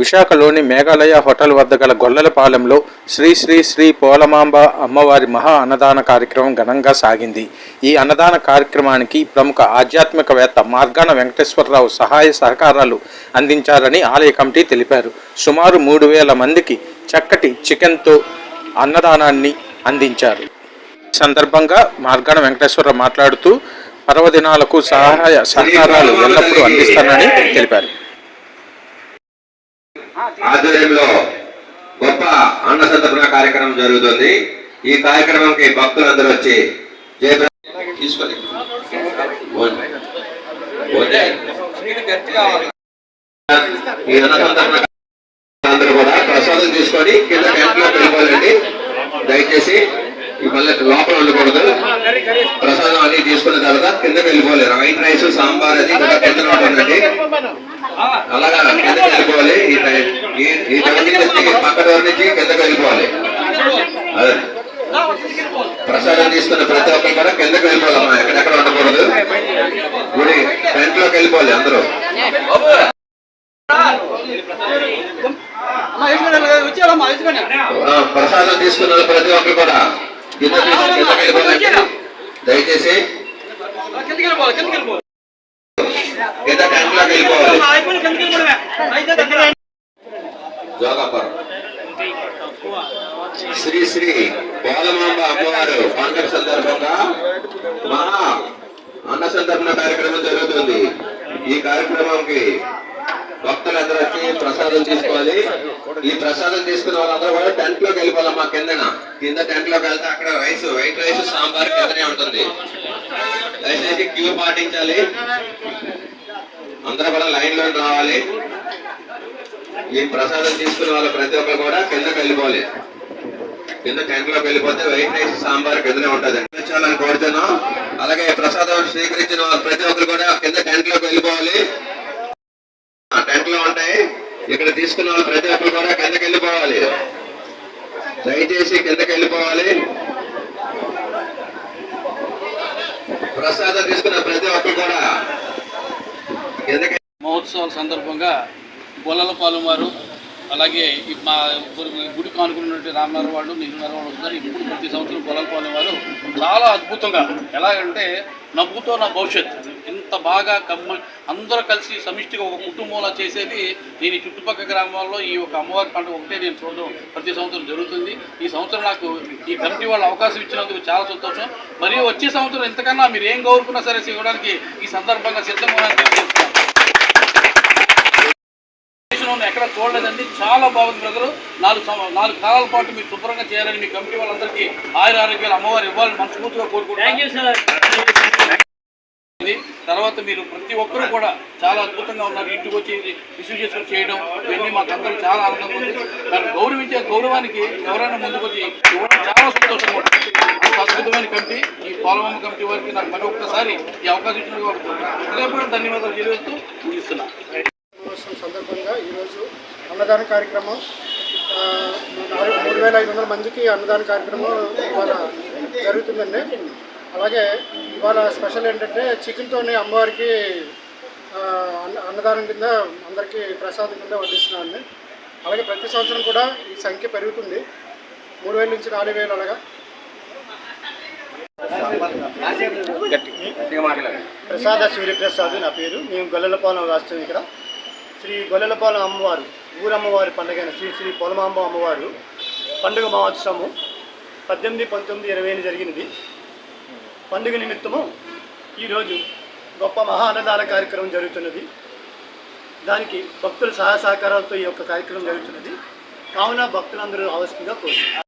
విశాఖలోని మేఘాలయ హోటల్ వద్ద గల గొల్లలపాలెంలో శ్రీ శ్రీ శ్రీ పోలమాంబ అమ్మవారి మహా అన్నదాన కార్యక్రమం ఘనంగా సాగింది. ఈ అన్నదాన కార్యక్రమానికి ప్రముఖ ఆధ్యాత్మికవేత్త మార్గాన వెంకటేశ్వరరావు సహాయ సహకారాలు అందించారని ఆలయ కమిటీ తెలిపారు. సుమారు మూడు వేల మందికి చక్కటి చికెన్తో అన్నదానాన్ని అందించారు. సందర్భంగా మార్గాన వెంకటేశ్వరరావు మాట్లాడుతూ పర్వదినాలకు సహాయ సహకారాలు ఎల్లప్పుడూ అందిస్తానని తెలిపారు. ఆధ్వర్యంలో గొప్ప అన్న సంతర్పణ కార్యక్రమం జరుగుతుంది. ఈ కార్యక్రమంకి భక్తులందరూ వచ్చి జయప్ర తీసుకొని. పోండి. పోండి. ఈ అన్న సంతర్పణ అందరూ కూడా ప్రసాదం తీసుకొని కింద వెళ్ళిపోవాలండి దయచేసి ఈ మళ్ళీ లోపల ఉండకూడదు. ప్రసాదం అది తీసుకున్న తర్వాత కిందకి వెళ్ళిపోలేరు వైట్ రైస్ సాంబార్ అది కింద ఉంటుందండి. అలాగా ఈ ఈ- ఈ నుంచి పక్క డోర్ నుంచి కిందకి వెళ్ళిపోవాలి అదే ప్రసాదం తీసుకున్న ప్రతి ఒక్కరు కూడా కిందకి వెళ్ళిపోవాలమ్మా ఎక్కడెక్కడ ఉండకూడదు గుడి టెంట్లోకి వెళ్ళిపోవాలి అందరూ ప్రసాదం తీసుకున్న ప్రతి ఒక్కరు కూడా కింద దయచేసి కింద టెంట్లోకి వెళ్ళిపోవాలి శ్రీ శ్రీ పోలమాంబ అమ్మవారు పండుగ సందర్భంగా మహా అన్న సందర్భన కార్యక్రమం జరుగుతుంది. ఈ కార్యక్రమంకి భక్తులందరూ వచ్చి ప్రసాదం తీసుకోవాలి. ఈ ప్రసాదం తీసుకున్న వాళ్ళందరూ కూడా టెంట్లోకి వెళ్ళిపోవాలమ్మా కిందన. కింద టెంట్లోకి వెళ్తే అక్కడ రైస్ వైట్ రైస్ సాంబార్ కిందనే ఉంటుంది. దయచేసి క్యూ పాటించాలి. అందరూ కూడా లైన్లో రావాలి. ఈ ప్రసాదం తీసుకున్న వాళ్ళు ప్రతి ఒక్కరు కూడా కిందకి వెళ్ళిపోవాలి. కింద టెంట్ వెళ్ళిపోతే వైట్ రైస్ సాంబార్ కిందనే ఉంటుంది. చాలని కోరుతున్నాం. అలాగే ప్రసాదం స్వీకరించిన వాళ్ళు ప్రతి ఒక్కరు కూడా కింద టెంట్లోకి వెళ్ళిపోవాలి. టెంట్లో ఉంటాయి. ఇక్కడ తీసుకున్న వాళ్ళు ప్రతి ఒక్కరు కూడా కిందకి వెళ్ళిపోవాలి. దయచేసి కిందకి వెళ్ళిపోవాలి. ప్రసాదం తీసుకున్న ప్రతి ఒక్కరు కూడా కిందకి మహోత్సవాల సందర్భంగా గొల్లలపాలెం వారు అలాగే ఈ మా గుడి- కానుకున్నటువంటి ఆనుకున్నటువంటి రామనగర్ వాళ్ళు నిజనగర్ వాళ్ళు వస్తారు ఇప్పుడు ప్రతి సంవత్సరం గొల్లలపాలెం వారు చాలా అద్భుతంగా ఎలాగంటే నవ్వుతో నా భవిష్యత్ ఇంత బాగా కమ్మ అందరూ కలిసి సమిష్టిగా ఒక కుటుంబంలో చేసేది నేను ఈ చుట్టుపక్కల గ్రామాల్లో ఈ ఒక అమ్మవారి పండుగ ఒకటే నేను చూడడం ప్రతి సంవత్సరం జరుగుతుంది. ఈ సంవత్సరం నాకు ఈ కమిటీ వాళ్ళు అవకాశం ఇచ్చినందుకు చాలా సంతోషం. మరియు వచ్చే సంవత్సరం ఇంతకన్నా మీరు ఏం కోరుకున్నా సరే ఇవ్వడానికి ఈ సందర్భంగా సిద్ధంగా ఎక్కడ చూడలేదండి. చాలా బాగుంది బ్రదరు. నాలుగు నాలుగు కాలాల పాటు మీరు శుభ్రంగా చేయాలని మీ కమిటీ వాళ్ళందరికీ ఆయుర ఆరోగ్యాలు అమ్మవారు ఇవ్వాలని మనస్ఫూర్తిగా కోరుకుంటున్నాను. తర్వాత మీరు ప్రతి ఒక్కరూ కూడా చాలా అద్భుతంగా ఉన్నారు. ఇంటికి వచ్చి రిసీవ్ చేసుకొని చేయడం ఇవన్నీ మాకు అందరూ చాలా ఆనందంగా ఉంది. దాన్ని గౌరవించే గౌరవానికి ఎవరైనా ముందుకు వచ్చి ఇవ్వడం చాలా సంతోషంగా ఉంటుంది అద్భుతమైన కమిటీ. ఈ పాలవమ్మ కమిటీ వారికి నాకు మరి ఒక్కసారి ఈ అవకాశం హృదయపూర్వక ధన్యవాదాలు తెలియజేస్తూ ముగిస్తున్నా. దినోత్సవం సందర్భంగా ఈరోజు అన్నదాన కార్యక్రమం. మూడు వేల ఐదు వందల మందికి అన్నదాన కార్యక్రమం ఇవాళ జరుగుతుందండి. అలాగే ఇవాళ స్పెషల్ ఏంటంటే చికెన్తోని అమ్మవారికి అన్నదానం కింద అందరికీ ప్రసాదం కింద వడ్డిస్తున్నామండి. అలాగే ప్రతి సంవత్సరం కూడా ఈ సంఖ్య పెరుగుతుంది. మూడు వేల నుంచి నాలుగు వేలు అలాగా. ప్రసాద సూర్యప్రసాద్ నా పేరు. మేము గొల్లలపాలెం రాష్ట్రం ఇక్కడ. శ్రీ గొల్లలపాలెం అమ్మవారు ఊరమ్మవారి పండుగైన శ్రీ శ్రీ పొలమాంబ అమ్మవారు పండుగ మహోత్సవము పద్దెనిమిది పంతొమ్మిది ఇరవై ఎనిమిది జరిగినది. పండుగ నిమిత్తము ఈరోజు గొప్ప మహా అన్నదాన కార్యక్రమం జరుగుతున్నది. దానికి భక్తుల సహాయ సహకారాలతో ఈ యొక్క కార్యక్రమం జరుగుతున్నది. కావున భక్తులందరూ ఆవశ్యంగా కోరుతున్నారు